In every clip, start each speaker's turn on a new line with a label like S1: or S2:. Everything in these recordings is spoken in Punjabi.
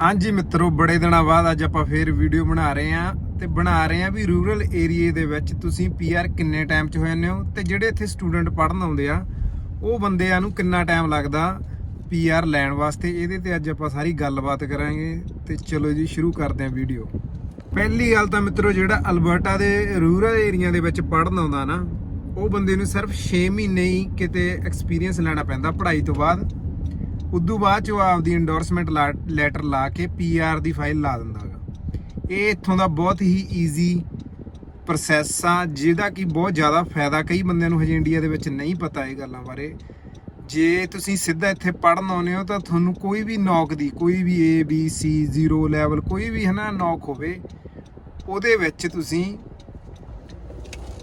S1: ਹਾਂਜੀ ਮਿੱਤਰੋ, ਬੜੇ ਦਿਨਾਂ ਬਾਅਦ ਅੱਜ ਆਪਾਂ ਫੇਰ ਵੀਡੀਓ ਬਣਾ ਰਹੇ ਆਂ ਤੇ ਬਣਾ ਰਹੇ ਆਂ ਵੀ ਰੂਰਲ ਏਰੀਏ ਦੇ ਵਿੱਚ ਤੁਸੀਂ ਪੀਆਰ ਕਿੰਨੇ ਟਾਈਮ 'ਚ ਹੋ ਜਾਂਦੇ ਹੋ ਤੇ ਜਿਹੜੇ ਇੱਥੇ ਸਟੂਡੈਂਟ ਪੜ੍ਹਨ ਆਉਂਦੇ ਆ, ਉਹ ਬੰਦਿਆਂ ਨੂੰ ਕਿੰਨਾ ਟਾਈਮ ਲੱਗਦਾ ਪੀਆਰ ਲੈਣ ਵਾਸਤੇ? ਇਹਦੇ ਤੇ ਅੱਜ ਆਪਾਂ ਸਾਰੀ ਗੱਲਬਾਤ ਕਰਾਂਗੇ ਤੇ ਚਲੋ ਜੀ, ਸ਼ੁਰੂ ਕਰਦੇ ਆਂ ਵੀਡੀਓ ਪਹਿਲੀ ਗੱਲ ਤਾਂ ਮਿੱਤਰੋ, ਜਿਹੜਾ ਅਲਬਰਟਾ ਦੇ ਰੂਰਲ ਏਰੀਆ ਦੇ ਵਿੱਚ ਪੜ੍ਹਨ ਆਉਂਦਾ ਨਾ, ਉਹ ਬੰਦੇ ਨੂੰ ਸਿਰਫ 6 ਮਹੀਨੇ ਹੀ ਕਿਤੇ ਐਕਸਪੀਰੀਅੰਸ ਲੈਣਾ ਪੈਂਦਾ ਪੜ੍ਹਾਈ ਤੋਂ ਬਾਅਦ। ਉਦੋਂ ਬਾਅਦ ਚ ਉਹ ਆਪਦੀ ਇੰਡੋਰਸਮੈਂਟ ਲੈਟਰ ਲਾ ਕੇ ਪੀਆਰ ਦੀ ਫਾਈਲ ਲਾ ਦਿੰਦਾ ਹੈਗਾ ਇਹ ਇੱਥੋਂ ਦਾ ਬਹੁਤ ਹੀ ਈਜ਼ੀ ਪ੍ਰੋਸੈਸ ਆ, ਜਿਹਦਾ ਕਿ ਬਹੁਤ ਜ਼ਿਆਦਾ ਫਾਇਦਾ ਕਈ ਬੰਦਿਆਂ ਨੂੰ ਹਜੇ ਇੰਡੀਆ ਦੇ ਵਿੱਚ ਨਹੀਂ ਪਤਾ ਇਹ ਗੱਲਾਂ ਬਾਰੇ। ਜੇ ਤੁਸੀਂ ਸਿੱਧਾ ਇੱਥੇ ਪੜਨ ਆਉਂਦੇ ਹੋ ਤਾਂ ਤੁਹਾਨੂੰ ਕੋਈ ਵੀ ਨੌਕ ਦੀ, ਕੋਈ ਵੀ A, B, C 0 ਲੈਵਲ ਕੋਈ ਵੀ ਹਨਾ ਨੌਕ ਹੋਵੇ, ਉਹਦੇ ਵਿੱਚ ਤੁਸੀਂ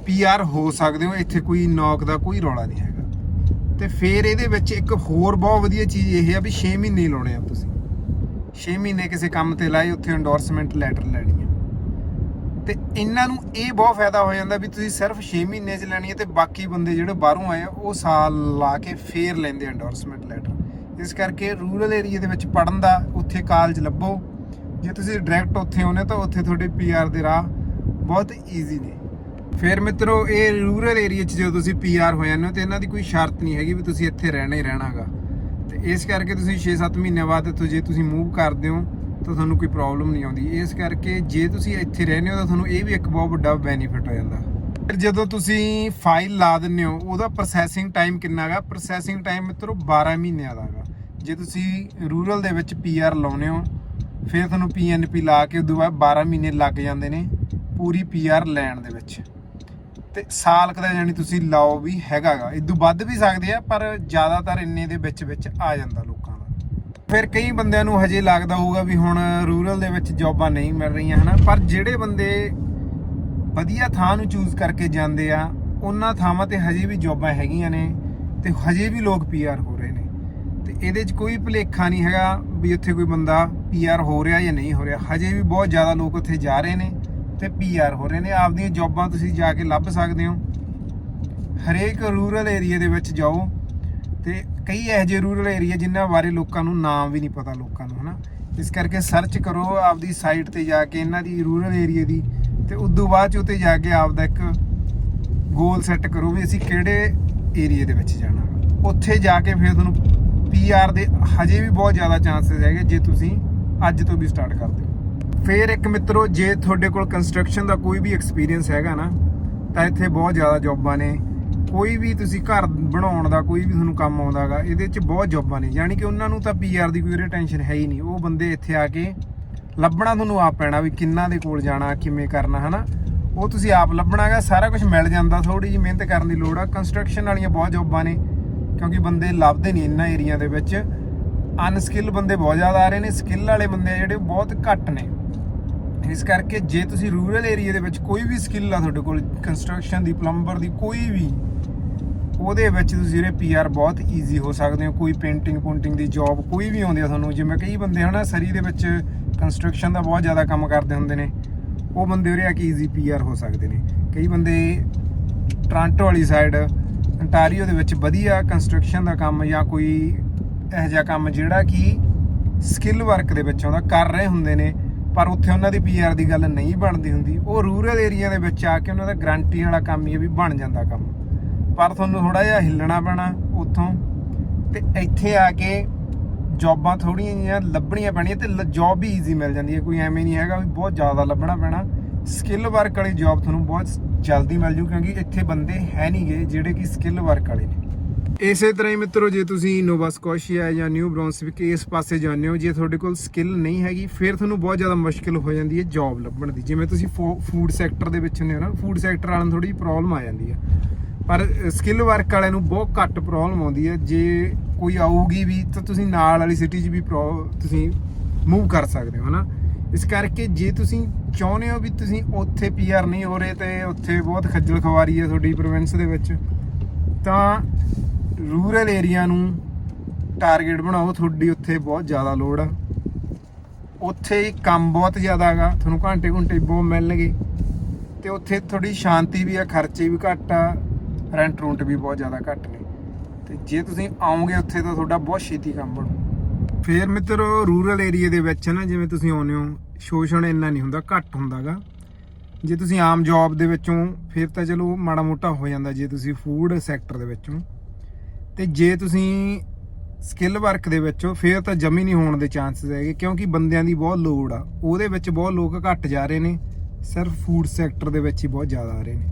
S1: ਪੀਆਰ ਹੋ ਸਕਦੇ ਹੋ, ਇੱਥੇ ਕੋਈ ਨੌਕ ਦਾ ਕੋਈ ਰੌਲਾ ਨਹੀਂ ਹੈਗਾ। ਤੇ ਫਿਰ ਇਹਦੇ ਵਿੱਚ ਇੱਕ ਹੋਰ ਬਹੁਤ ਵਧੀਆ ਚੀਜ਼ ਇਹ ਆ ਵੀ 6 ਮਹੀਨੇ ਲਾਉਣੇ ਆ ਤੁਸੀਂ। 6 ਮਹੀਨੇ ਕਿਸੇ ਕੰਮ ਤੇ ਲਾਏ, ਉੱਥੇ ਐਂਡੋਰਸਮੈਂਟ ਲੈਟਰ ਲੈਣੀ ਹੈ ਤੇ ਇਹਨਾਂ ਨੂੰ ਇਹ ਬਹੁਤ ਫਾਇਦਾ ਹੋ ਜਾਂਦਾ ਵੀ ਤੁਸੀਂ ਸਿਰਫ 6 ਮਹੀਨੇ 'ਚ ਲੈਣੀ ਹੈ ਤੇ ਬਾਕੀ ਬੰਦੇ ਜਿਹੜੇ ਬਾਹਰੋਂ ਆਏ ਆ, ਉਹ ਸਾਲ ਲਾ ਕੇ ਫੇਰ ਲੈਂਦੇ ਐਂਡੋਰਸਮੈਂਟ ਲੈਟਰ ਇਸ ਕਰਕੇ ਰੂਰਲ ਏਰੀਆ ਦੇ ਵਿੱਚ ਪੜਨ ਦਾ ਉੱਥੇ ਕਾਲਜ ਲੱਭੋ। ਜੇ ਤੁਸੀਂ ਡਾਇਰੈਕਟ ਉੱਥੇ ਆਉਨੇ ਤਾਂ ਉੱਥੇ ਤੁਹਾਡੇ ਪੀਆਰ ਦੇ ਰਾਹ ਬਹੁਤ ਈਜ਼ੀ ਨੇ। ਫਿਰ ਮਿੱਤਰੋ, ਇਹ ਰੂਰਲ ਏਰੀਆ 'ਚ ਜਦੋਂ ਤੁਸੀਂ ਪੀਆਰ ਹੋ ਜਾਂਦੇ ਹੋ ਤੇ ਇਹਨਾਂ ਦੀ ਕੋਈ ਸ਼ਰਤ ਨਹੀਂ ਹੈਗੀ ਵੀ ਤੁਸੀਂ ਇੱਥੇ ਰਹਿਣਾ ਹੀ ਰਹਿਣਾਗਾ। ਤੇ ਇਸ ਕਰਕੇ ਤੁਸੀਂ 6-7 ਮਹੀਨਿਆਂ ਬਾਅਦ ਇੱਥੋਂ ਜੇ ਤੁਸੀਂ ਮੂਵ ਕਰਦੇ ਹੋ, ਤਾਂ ਤੁਹਾਨੂੰ ਕੋਈ ਪ੍ਰੋਬਲਮ ਨਹੀਂ ਆਉਂਦੀ। ਇਸ ਕਰਕੇ ਜੇ ਤੁਸੀਂ ਇੱਥੇ ਰਹਿੰਦੇ ਹੋ, ਤਾਂ ਤੁਹਾਨੂੰ ਇਹ ਵੀ ਇੱਕ ਬਹੁਤ ਵੱਡਾ ਬੈਨੀਫਿਟ ਹੋ ਜਾਂਦਾ। ਫਿਰ ਜਦੋਂ ਤੁਸੀਂ ਫਾਈਲ ਲਾ ਦਿੰਦੇ ਹੋ, ਉਹਦਾ ਪ੍ਰੋਸੈਸਿੰਗ ਟਾਈਮ ਕਿੰਨਾ ਹੈਗਾ ਪ੍ਰੋਸੈਸਿੰਗ ਟਾਈਮ ਮਿੱਤਰੋ 12 ਮਹੀਨਿਆਂ ਦਾ ਹੈਗਾ ਜੇ ਤੁਸੀਂ ਰੂਰਲ ਦੇ ਵਿੱਚ ਪੀਆਰ ਲਾਉਨੇ ਹੋ, ਫਿਰ ਤੁਹਾਨੂੰ ਪੀਐਨਪੀ ਲਾ ਕੇ ਉਦੋਂ ਬਾਅਦ 12 ਮਹੀਨੇ ਲੱਗ ਜਾਂਦੇ ਨੇ ਪੂਰੀ ਪੀਆਰ ਲੈਣ ਦੇ ਵਿੱਚ। ਤੇ ਸਾਲ ਕਦਾ ਜਾਨੀ ਤੁਸੀਂ ਲਾਓ ਵੀ ਹੈਗਾਗਾ। ਇਦੋਂ ਵੱਧ ਵੀ ਸਕਦੇ ਆ, ਪਰ ਜ਼ਿਆਦਾਤਰ ਇੰਨੇ ਦੇ ਵਿੱਚ ਵਿੱਚ ਆ ਜਾਂਦਾ ਲੋਕਾਂ ਦਾ। ਫਿਰ ਕਈ ਬੰਦਿਆਂ ਨੂੰ ਹਜੇ ਲੱਗਦਾ ਹੋਊਗਾ ਵੀ ਹੁਣ ਰੂਰਲ ਦੇ ਵਿੱਚ ਜੌਬਾਂ ਨਹੀਂ ਮਿਲ ਰਹੀਆਂ, ਹਨਾ? ਪਰ ਜਿਹੜੇ ਬੰਦੇ ਵਧੀਆ ਥਾਂ ਨੂੰ ਚੂਜ਼ ਕਰਕੇ ਜਾਂਦੇ ਆ, ਉਹਨਾਂ ਥਾਵਾਂ ਤੇ ਹਜੇ ਵੀ ਜੌਬਾਂ ਹੈਗੀਆਂ ਨੇ ਤੇ ਹਜੇ ਵੀ ਲੋਕ ਪੀਆਰ ਹੋ ਰਹੇ ਨੇ। ਤੇ ਇਹਦੇ 'ਚ ਕੋਈ ਭੁਲੇਖਾ ਨਹੀਂ ਹੈਗਾ ਵੀ ਉੱਥੇ ਕੋਈ ਬੰਦਾ ਪੀਆਰ ਹੋ ਰਿਹਾ ਜਾਂ ਨਹੀਂ ਹੋ ਰਿਹਾ। ਹਜੇ ਵੀ ਬਹੁਤ ਜ਼ਿਆਦਾ ਲੋਕ ਉੱਥੇ ਜਾ ਰਹੇ ਨੇ। ਤੇ ਪੀਆਰ ਹੋ ਰਹੇ ਨੇ। ਆਪਦੀਆਂ ਜੌਬਾਂ ਤੁਸੀਂ ਜਾ ਕੇ ਲੱਭ ਸਕਦੇ ਹੋ। ਹਰੇਕ ਰੂਰਲ ਏਰੀਆ ਦੇ ਵਿੱਚ ਜਾਓ ਤੇ ਕਈ ਇਹੋ ਜਿਹੇ ਰੂਰਲ ਏਰੀਆ ਜਿਨ੍ਹਾਂ ਬਾਰੇ ਲੋਕਾਂ ਨੂੰ ਨਾਮ ਵੀ ਨਹੀਂ ਪਤਾ ਲੋਕਾਂ ਨੂੰ, ਹਨਾ? ਇਸ ਕਰਕੇ ਸਰਚ ਕਰੋ ਆਪਦੀ ਸਾਈਟ ਤੇ ਜਾ ਕੇ, ਇਹਨਾਂ ਦੀ ਰੂਰਲ ਏਰੀਆ ਦੀ ਤੇ ਉਦੋਂ ਬਾਅਦ ਚ ਉੱਤੇ ਜਾ ਕੇ ਆਪਦਾ ਇੱਕ ਗੋਲ ਸੈੱਟ ਕਰੋ ਵੀ ਅਸੀਂ ਕਿਹੜੇ ਏਰੀਆ ਦੇ ਵਿੱਚ ਜਾਣਾ। ਉੱਥੇ ਜਾ ਕੇ ਫਿਰ ਤੁਹਾਨੂੰ ਪੀਆਰ ਦੇ ਹਜੇ ਵੀ ਬਹੁਤ ਜ਼ਿਆਦਾ ਚਾਂਸਸ ਹੈਗੇ ਜੇ ਤੁਸੀਂ ਅੱਜ ਤੋਂ ਵੀ ਸਟਾਰਟ ਕਰਦੇ ਹੋ। ਫਿਰ ਇੱਕ ਮਿੱਤਰੋ, ਜੇ ਤੁਹਾਡੇ ਕੋਲ ਕੰਸਟਰਕਸ਼ਨ ਦਾ ਕੋਈ ਵੀ ਐਕਸਪੀਰੀਅੰਸ ਹੈਗਾ ਨਾ, ਤਾਂ ਇੱਥੇ ਬਹੁਤ ਜ਼ਿਆਦਾ ਜੌਬਾਂ ਨੇ। ਕੋਈ ਵੀ ਤੁਸੀਂ ਘਰ ਬਣਾਉਣ ਦਾ, ਕੋਈ ਵੀ ਤੁਹਾਨੂੰ ਕੰਮ ਆਉਂਦਾਗਾ ਇਹਦੇ 'ਚ ਬਹੁਤ ਜੌਬਾਂ ਨੇ। ਯਾਨੀ ਕਿ ਉਹਨਾਂ ਨੂੰ ਤਾਂ ਪੀਆਰ ਦੀ ਕੋਈ ਟੈਨਸ਼ਨ ਹੈ ਹੀ ਨਹੀਂ। ਉਹ ਬੰਦੇ ਇੱਥੇ ਆ ਕੇ ਲੱਭਣਾ ਤੁਹਾਨੂੰ ਆਪ ਪੈਣਾ ਵੀ ਕਿੰਨਾ ਦੇ ਕੋਲ ਜਾਣਾ, ਕਿਵੇਂ ਕਰਨਾ, ਹਨਾ? ਉਹ ਤੁਸੀਂ ਆਪ ਲੱਭਣਾਗਾ ਸਾਰਾ ਕੁਝ ਮਿਲ ਜਾਂਦਾ ਥੋੜੀ ਜਿਹੀ ਮਿਹਨਤ ਕਰਨ ਦੀ ਲੋੜ ਆ। ਕੰਸਟਰਕਸ਼ਨ ਵਾਲੀਆਂ ਬਹੁਤ ਜੌਬਾਂ ਨੇ, ਕਿਉਂਕਿ ਬੰਦੇ ਲੱਭਦੇ ਨਹੀਂ ਇਹਨਾਂ ਏਰੀਆ ਦੇ ਵਿੱਚ। ਅਨਸਕਿੱਲ ਬੰਦੇ ਬਹੁਤ ਜ਼ਿਆਦਾ ਆ ਰਹੇ ਨੇ ਸਕਿੱਲ ਵਾਲੇ ਬੰਦੇ ਆ ਜਿਹੜੇ, ਉਹ ਬਹੁਤ ਘੱਟ ਨੇ। ਇਸ ਕਰਕੇ ਜੇ ਤੁਸੀਂ ਰੂਰਲ ਏਰੀਆ ਦੇ ਵਿੱਚ ਕੋਈ ਵੀ ਸਕਿੱਲ ਆ ਤੁਹਾਡੇ ਕੋਲ ਕੰਸਟਰਕਸ਼ਨ ਦੀ ਪਲੰਬਰ ਦੀ, ਕੋਈ ਵੀ, ਉਹਦੇ ਵਿੱਚ ਤੁਸੀਂ ਜਿਹੜੇ ਪੀਆਰ ਬਹੁਤ ਈਜ਼ੀ ਹੋ ਸਕਦੇ ਹੋ। ਕੋਈ ਪੇਂਟਿੰਗ ਪੁੰਟਿੰਗ ਦੀ ਜੌਬ ਕੋਈ ਵੀ ਆਉਂਦੀ ਆ ਤੁਹਾਨੂੰ, ਜਿਵੇਂ ਕਈ ਬੰਦੇ ਹਨਾ ਸਰੀ ਦੇ ਵਿੱਚ ਕੰਸਟਰਕਸ਼ਨ ਦਾ ਬਹੁਤ ਜ਼ਿਆਦਾ ਕੰਮ ਕਰਦੇ ਹੁੰਦੇ ਨੇ, ਉਹ ਬੰਦੇ ਉਰੇ ਆ ਕੇ ਈਜ਼ੀ ਪੀਆਰ ਹੋ ਸਕਦੇ ਨੇ। ਕਈ ਬੰਦੇ ਟ੍ਰਾਂਟੋ ਵਾਲੀ ਸਾਈਡ ਅੰਟਾਰੀਓ ਦੇ ਵਿੱਚ ਵਧੀਆ ਕੰਸਟਰਕਸ਼ਨ ਦਾ ਕੰਮ ਜਾਂ ਕੋਈ ਇਹੋ ਜਿਹਾ ਕੰਮ ਜਿਹੜਾ ਕਿ ਸਕਿੱਲ ਵਰਕ ਦੇ ਵਿੱਚ ਆਉਂਦਾ, ਕਰ ਰਹੇ ਹੁੰਦੇ ਨੇ। ਪਰ ਉੱਥੇ ਉਹਨਾਂ ਦੀ ਪੀਆਰ ਦੀ ਗੱਲ ਨਹੀਂ ਬਣਦੀ ਹੁੰਦੀ। ਉਹ ਰੂਰਲ ਏਰੀਆ ਦੇ ਵਿੱਚ ਆ ਕੇ ਉਹਨਾਂ ਦਾ ਗਰੰਟੀ ਵਾਲਾ ਕੰਮ ਹੀ ਹੈ ਵੀ ਬਣ ਜਾਂਦਾ ਕੰਮ। ਪਰ ਤੁਹਾਨੂੰ ਥੋੜਾ ਜਿਹਾ ਹਿੱਲਣਾ ਪੈਣਾ ਉੱਥੋਂ। ਤੇ ਇੱਥੇ ਆ ਕੇ ਜੌਬਾਂ ਥੋੜੀਆਂ ਜਿਹੀਆਂ ਲੱਭਣੀਆਂ ਪੈਣੀਆਂ ਤੇ ਜੌਬ ਵੀ ਈਜ਼ੀ ਮਿਲ ਜਾਂਦੀ ਹੈ। ਕੋਈ ਐਵੇਂ ਨਹੀਂ ਹੈਗਾ ਵੀ ਬਹੁਤ ਜ਼ਿਆਦਾ ਲੱਭਣਾ ਪੈਣਾ। ਸਕਿੱਲ ਵਰਕ ਵਾਲੀ ਜੌਬ ਤੁਹਾਨੂੰ ਬਹੁਤ ਜਲਦੀ ਮਿਲ ਜੂ ਕਿਉਂਕਿ ਇੱਥੇ ਬੰਦੇ ਹੈ ਨਹੀਂਗੇ ਜਿਹੜੇ ਕਿ ਸਕਿੱਲ ਵਰਕ ਵਾਲੇ ਨੇ। ਇਸੇ ਤਰ੍ਹਾਂ ਹੀ ਮਿੱਤਰੋ, ਜੇ ਤੁਸੀਂ ਨੋਵਾ ਸਕੋਸ਼ੀਆ ਜਾਂ ਨਿਊ ਬ੍ਰਾਂਸਵਿਕ ਇਸ ਪਾਸੇ ਜਾਂਦੇ ਹੋ, ਜੇ ਤੁਹਾਡੇ ਕੋਲ ਸਕਿੱਲ ਨਹੀਂ ਹੈਗੀ, ਫਿਰ ਤੁਹਾਨੂੰ ਬਹੁਤ ਜ਼ਿਆਦਾ ਮੁਸ਼ਕਿਲ ਹੋ ਜਾਂਦੀ ਹੈ ਜੌਬ ਲੱਭਣ ਦੀ। ਜਿਵੇਂ ਤੁਸੀਂ ਫੂਡ ਸੈਕਟਰ ਦੇ ਵਿੱਚ ਹੁੰਦੇ ਹੋ ਨਾ ਫੂਡ ਸੈਕਟਰ ਵਾਲਿਆਂ ਨੂੰ ਥੋੜੀ ਪ੍ਰੋਬਲਮ ਆ ਜਾਂਦੀ ਹੈ। ਪਰ ਸਕਿੱਲ ਵਰਕ ਵਾਲਿਆਂ ਨੂੰ ਬਹੁਤ ਘੱਟ ਪ੍ਰੋਬਲਮ ਆਉਂਦੀ ਹੈ। ਜੇ ਕੋਈ ਆਊਗੀ ਵੀ, ਤਾਂ ਤੁਸੀਂ ਨਾਲ ਵਾਲੀ ਸਿਟੀ 'ਚ ਵੀ ਪ੍ਰੋ- ਤੁਸੀਂ ਮੂਵ ਕਰ ਸਕਦੇ ਹੋ, ਹਨਾ? ਇਸ ਕਰਕੇ ਜੇ ਤੁਸੀਂ ਚਾਹੁੰਦੇ ਹੋ ਵੀ ਤੁਸੀਂ ਉੱਥੇ ਪੀਆਰ ਨਹੀਂ ਹੋ ਰਹੇ ਤੇ ਉੱਥੇ ਬਹੁਤ ਖੱਜਲ ਖਵਾਰੀ ਹੈ ਤੁਹਾਡੀ ਪ੍ਰੋਵਿੰਸ ਦੇ ਵਿੱਚ, ਤਾਂ ਰੂਰਲ ਏਰੀਆ ਨੂੰ ਟਾਰਗੇਟ ਬਣਾਓ, ਤੁਹਾਡੀ ਉੱਥੇ ਬਹੁਤ ਜ਼ਿਆਦਾ ਲੋੜ ਆ। ਉੱਥੇ ਹੀ ਕੰਮ ਬਹੁਤ ਜ਼ਿਆਦਾ ਹੈਗਾ, ਤੁਹਾਨੂੰ ਘੰਟੇ ਘੰਟੇ ਬਹੁਤ ਮਿਲਣਗੇ। ਤੇ ਉੱਥੇ ਥੋੜੀ ਸ਼ਾਂਤੀ ਵੀ ਆ, ਖਰਚੇ ਵੀ ਘੱਟ ਆ ਰੈਂਟ ਰੂੰਟ ਵੀ ਬਹੁਤ ਜ਼ਿਆਦਾ ਘੱਟ ਨੇ। ਤੇ ਜੇ ਤੁਸੀਂ ਆਓਗੇ ਉੱਥੇ ਤਾਂ ਤੁਹਾਡਾ ਬਹੁਤ ਛੇਤੀ ਕੰਮ ਬਣੂ। ਫੇਰ ਮਿੱਤਰੋ, ਰੂਰਲ ਏਰੀਆ ਦੇ ਵਿੱਚ ਨਾ, ਜਿਵੇਂ ਤੁਸੀਂ ਆਉਂਦੇ ਹੋ, ਸ਼ੋਸ਼ਣ ਇੰਨਾ ਨਹੀਂ ਹੁੰਦਾ, ਘੱਟ ਹੁੰਦਾਗਾ ਜੇ ਤੁਸੀਂ ਆਮ ਜੌਬ ਦੇ ਵਿੱਚੋਂ, ਫਿਰ ਤਾਂ ਚਲੋ ਮਾੜਾ ਮੋਟਾ ਹੋ ਜਾਂਦਾ, ਜੇ ਤੁਸੀਂ ਫੂਡ ਸੈਕਟਰ ਦੇ ਵਿੱਚੋਂ। ਤੇ ਜੇ ਤੁਸੀਂ ਸਕਿੱਲ ਵਰਕ ਦੇ ਵਿੱਚੋਂ ਫਿਰ ਤਾਂ ਜਮੀ ਨਹੀਂ ਹੋਣ ਦੇ ਚਾਂਸਸ ਹੈਗੇ, ਕਿਉਂਕਿ ਬੰਦਿਆਂ ਦੀ ਬਹੁਤ ਲੋੜ ਆ। ਉਹਦੇ ਵਿੱਚ ਬਹੁਤ ਲੋਕ ਘੱਟ ਜਾ ਰਹੇ ਨੇ, ਸਿਰਫ ਫੂਡ ਸੈਕਟਰ ਦੇ ਵਿੱਚ ਹੀ ਬਹੁਤ ਜ਼ਿਆਦਾ ਆ ਰਹੇ ਨੇ।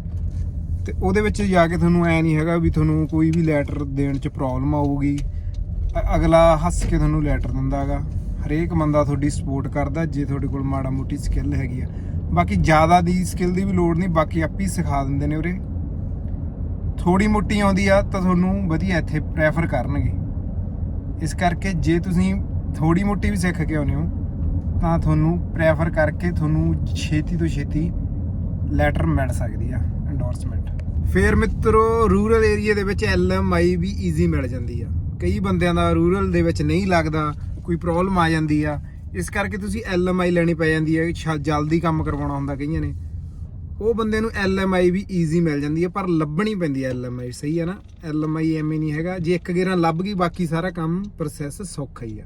S1: ਤੇ ਉਹਦੇ ਵਿੱਚ ਜਾ ਕੇ ਤੁਹਾਨੂੰ ਐ ਨਹੀਂ ਹੈਗਾ ਵੀ ਤੁਹਾਨੂੰ ਕੋਈ ਵੀ ਲੈਟਰ ਦੇਣ 'ਚ ਪ੍ਰੋਬਲਮ ਆਊਗੀ। ਅਗਲਾ ਹੱਸ ਕੇ ਤੁਹਾਨੂੰ ਲੈਟਰ ਦਿੰਦਾ ਹੈਗਾ। ਹਰੇਕ ਬੰਦਾ ਤੁਹਾਡੀ ਸਪੋਰਟ ਕਰਦਾ ਜੇ ਤੁਹਾਡੇ ਕੋਲ ਮਾੜਾ ਮੋਟੀ ਸਕਿੱਲ ਹੈਗੀ ਆ। ਬਾਕੀ ਜ਼ਿਆਦਾ ਦੀ ਸਕਿੱਲ ਦੀ ਵੀ ਲੋੜ ਨਹੀਂ, ਬਾਕੀ ਆਪੇ ਸਿਖਾ ਦਿੰਦੇ ਨੇ ਉਰੇ। ਥੋੜੀ ਮੋਟੀ ਆਉਂਦੀ ਆ ਤਾਂ ਤੁਹਾਨੂੰ ਵਧੀਆ ਇੱਥੇ ਪ੍ਰੈਫਰ ਕਰਨਗੇ। ਇਸ ਕਰਕੇ ਜੇ ਤੁਸੀਂ ਥੋੜੀ ਮੋਟੀ ਵੀ ਸਿੱਖ ਕੇ ਆਉਂਦੇ ਹੋ, ਤਾਂ ਤੁਹਾਨੂੰ ਪ੍ਰੈਫਰ ਕਰਕੇ ਤੁਹਾਨੂੰ ਛੇਤੀ ਤੋਂ ਛੇਤੀ ਲੈਟਰ ਮਿਲ ਸਕਦੀ ਆ ਐਂਡੋਰਸਮੈਂਟ ਫੇਰ ਮਿੱਤਰੋ ਰੂਰਲ ਏਰੀਆ ਦੇ ਵਿੱਚ ਐਲਐਮਆਈ ਵੀ ਈਜ਼ੀ ਮਿਲ ਜਾਂਦੀ ਆ। ਕਈ ਬੰਦਿਆਂ ਦਾ ਰੂਰਲ ਦੇ ਵਿੱਚ ਨਹੀਂ ਲੱਗਦਾ, ਕੋਈ ਪ੍ਰੋਬਲਮ ਆ ਜਾਂਦੀ ਆ। ਇਸ ਕਰਕੇ ਤੁਸੀਂ ਐਲਐਮਆਈ ਲੈਣੀ ਪੈ ਜਾਂਦੀ ਹੈ ਸ਼ਾ- ਜਲਦੀ ਕੰਮ ਕਰਵਾਉਣਾ ਹੁੰਦਾ ਕਈਆਂ ਨੇ। ਉਹ ਬੰਦੇ ਨੂੰ ਐਲਐਮਆਈ ਵੀ ਈਜ਼ੀ ਮਿਲ ਜਾਂਦੀ ਹੈ, ਪਰ ਲੱਭਣੀ ਪੈਂਦੀ ਹੈ ਐਲਐਮਆਈ ਸਹੀ ਹੈ ਨਾ? ਐਲਐਮਆਈ ਐਵੇਂ ਨਹੀਂ ਹੈਗਾ। ਜੇ ਇੱਕ ਗੇਰਾਂ ਲੱਭ ਗਈ, ਬਾਕੀ ਸਾਰਾ ਕੰਮ ਪ੍ਰੋਸੈਸ ਸੌਖਾ ਹੀ ਆ।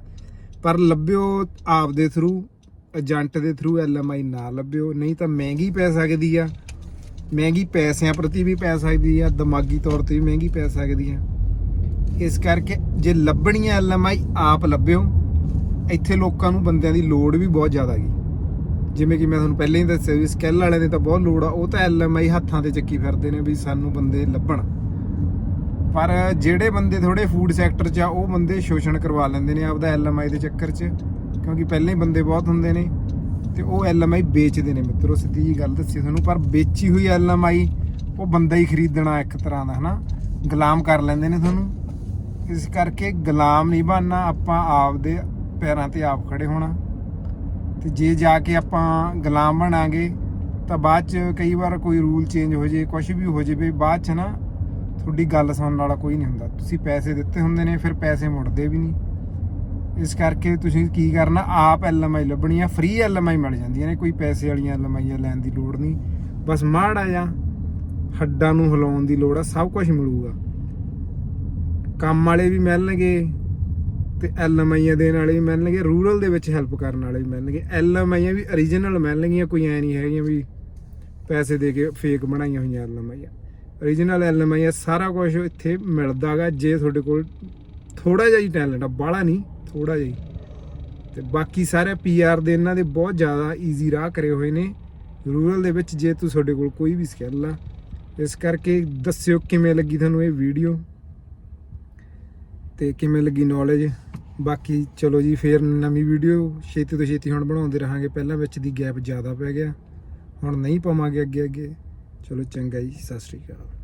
S1: ਪਰ ਲੱਭਿਓ ਆਪ ਦੇ ਥਰੂ ਏਜੰਟ ਦੇ ਥਰੂ ਐਲਐਮਆਈ ਨਾ ਲੱਭਿਓ। ਨਹੀਂ ਤਾਂ ਮਹਿੰਗੀ ਪੈ ਸਕਦੀ ਆ। ਮਹਿੰਗੀ ਪੈਸਿਆਂ ਪ੍ਰਤੀ ਵੀ ਪੈ ਸਕਦੀ ਆ। ਦਿਮਾਗੀ ਤੌਰ ਤੇ ਵੀ ਮਹਿੰਗੀ ਪੈ ਸਕਦੀ ਆ। ਇਸ ਕਰਕੇ ਜੇ ਲੱਭਣੀ ਹੈ ਐਲਐਮਆਈ ਆਪ ਲੱਭਿਓ। ਇੱਥੇ ਲੋਕਾਂ ਨੂੰ ਬੰਦਿਆਂ ਦੀ ਲੋੜ ਵੀ ਬਹੁਤ ਜ਼ਿਆਦਾ ਗਈ ਜਿਵੇਂ ਕਿ ਮੈਂ ਤੁਹਾਨੂੰ ਪਹਿਲਾਂ ਹੀ ਦੱਸਿਆ ਵੀ ਸਕਿੱਲ ਵਾਲਿਆਂ ਦੀ ਤਾਂ ਬਹੁਤ ਲੋੜ ਆ, ਉਹ ਤਾਂ ਐਲਐਮਆਈ ਹੱਥਾਂ ਤੇ ਚੱਕੀ ਫਿਰਦੇ ਨੇ ਵੀ ਸਾਨੂੰ ਬੰਦੇ ਲੱਭਣ। ਪਰ ਜਿਹੜੇ ਬੰਦੇ ਥੋੜੇ ਫੂਡ ਸੈਕਟਰ 'ਚ ਆ, ਉਹ ਬੰਦੇ ਸ਼ੋਸ਼ਣ ਕਰਵਾ ਲੈਂਦੇ ਨੇ ਆਪਦਾ ਐਲਐਮਆਈ ਦੇ ਚੱਕਰ 'ਚ, ਕਿਉਂਕਿ ਪਹਿਲਾਂ ਹੀ ਬੰਦੇ ਬਹੁਤ ਹੁੰਦੇ ਨੇ ਤੇ ਉਹ ਐਲਐਮਆਈ ਵੇਚਦੇ ਨੇ ਮਿੱਤਰੋ, ਸਿੱਧੀ ਜੀ ਗੱਲ ਦੱਸੀ ਤੁਹਾਨੂੰ, ਪਰ ਵੇਚੀ ਹੋਈ ਐਲਐਮਆਈ ਉਹ ਬੰਦਾ ਹੀ ਖਰੀਦਣਾ ਇੱਕ ਤਰ੍ਹਾਂ ਦਾ, ਹਨਾ? ਗੁਲਾਮ ਕਰ ਲੈਂਦੇ ਨੇ ਤੁਹਾਨੂੰ। ਇਸ ਕਰਕੇ ਗੁਲਾਮ ਨਹੀਂ ਬਣਨਾ, ਆਪਾਂ ਆਪਦੇ ਪੈਰਾਂ ਤੇ ਆਪ ਖੜੇ ਹੋਣਾ। ਤੇ ਜੇ ਜਾ ਕੇ ਆਪਾਂ ਗੁਲਾਮ ਬਣਾਂਗੇ, ਤਾਂ ਬਾਅਦ ਚ ਕਈ ਵਾਰ ਕੋਈ ਰੂਲ ਚੇਂਜ ਹੋ ਜੇ ਕੁਝ ਵੀ ਹੋ ਜਾਵੇ, ਬਾਅਦ ਚ ਨਾ ਤੁਹਾਡੀ ਗੱਲ ਸੁਣਨ ਵਾਲਾ ਕੋਈ ਨਹੀਂ ਹੁੰਦਾ। ਤੁਸੀਂ ਪੈਸੇ ਦਿੱਤੇ ਹੁੰਦੇ ਨੇ, ਫਿਰ ਪੈਸੇ ਮੁੜਦੇ ਵੀ ਨਹੀਂ। ਇਸ ਕਰਕੇ ਤੁਸੀਂ ਕੀ ਕਰਨਾ, ਆਪ ਐਲਐਮਆਈ ਲੱਭਣੀ ਆ ਫ੍ਰੀ ਐਲਐਮਆਈ ਮਿਲ ਜਾਂਦੀਆਂ ਨੇ, ਕੋਈ ਪੈਸੇ ਵਾਲੀਆਂ ਐਲਐਮਆਈ ਲੈਣ ਦੀ ਲੋੜ ਨਹੀਂ। ਬਸ ਮਾੜਾ ਜਾਂ ਹੱਡਾਂ ਨੂੰ ਹਿਲਾਉਣ ਦੀ ਲੋੜ ਆ, ਸਭ ਕੁਝ ਮਿਲੂਗਾ। ਕੰਮ ਵਾਲੇ ਵੀ ਮਿਲਣਗੇ ਤੇ ਐਲਐਮਆਈਆਂ ਦੇਣ ਵਾਲੇ ਵੀ ਮਿਲਣਗੇ, ਰੂਰਲ ਦੇ ਵਿੱਚ ਹੈਲਪ ਕਰਨ ਵਾਲੇ ਵੀ ਮਿਲਣਗੇ। ਐਲਐਮਆਈਆਂ ਵੀ origignal ਮਿਲਣਗੀਆਂ, ਕੋਈ ਐ ਨਹੀਂ ਹੈਗੀਆਂ ਵੀ ਪੈਸੇ ਦੇ ਕੇ ਫੇਕ ਬਣਾਈਆਂ ਹੋਈਆਂ ਐਲਐਮਆਈਆਂ। Origignal ਐਲਐਮਆਈਆਂ ਸਾਰਾ ਕੁਝ ਇੱਥੇ ਮਿਲਦਾਗਾ ਜੇ ਤੁਹਾਡੇ ਕੋਲ ਥੋੜਾ ਜਿਹਾ ਹੀ ਟੈਲੈਂਟ ਆ, ਬਾਹਲਾ ਨਹੀਂ ਥੋੜਾ ਜਿਹਾ ਹੀ। ਤੇ ਬਾਕੀ ਸਾਰੇ ਪੀਆਰ ਦੇ ਇਹਨਾਂ ਦੇ ਬਹੁਤ ਜ਼ਿਆਦਾ ਈਜ਼ੀ ਰਾਹ ਕਰੇ ਹੋਏ ਨੇ। ਰੂਰਲ ਦੇ ਵਿੱਚ ਜੇ ਤੂੰ ਤੁਹਾਡੇ ਕੋਲ ਕੋਈ ਵੀ ਸਕਿੱਲ ਆ, ਇਸ ਕਰਕੇ ਦੱਸਿਓ ਕਿਵੇਂ ਲੱਗੀ ਤੁਹਾਨੂੰ ਇਹ ਵੀਡੀਓ ਤੇ ਕਿਵੇਂ ਲੱਗੀ ਨੌਲੇਜ ਬਾਕੀ ਚਲੋ ਜੀ, ਫੇਰ ਨਵੀਂ ਵੀਡੀਓ ਛੇਤੀ ਤੋਂ ਛੇਤੀ ਹੁਣ ਬਣਾਉਂਦੇ ਰਹਾਂਗੇ। ਪਹਿਲਾਂ ਵਿੱਚ ਦੀ ਗੈਪ ਜ਼ਿਆਦਾ ਪੈ ਗਿਆ। ਹੁਣ ਨਹੀਂ ਪਾਵਾਂਗੇ ਅੱਗੇ ਅੱਗੇ। ਚਲੋ ਚੰਗਾ ਜੀ, ਸਤਿ ਸ਼੍ਰੀ ਅਕਾਲ।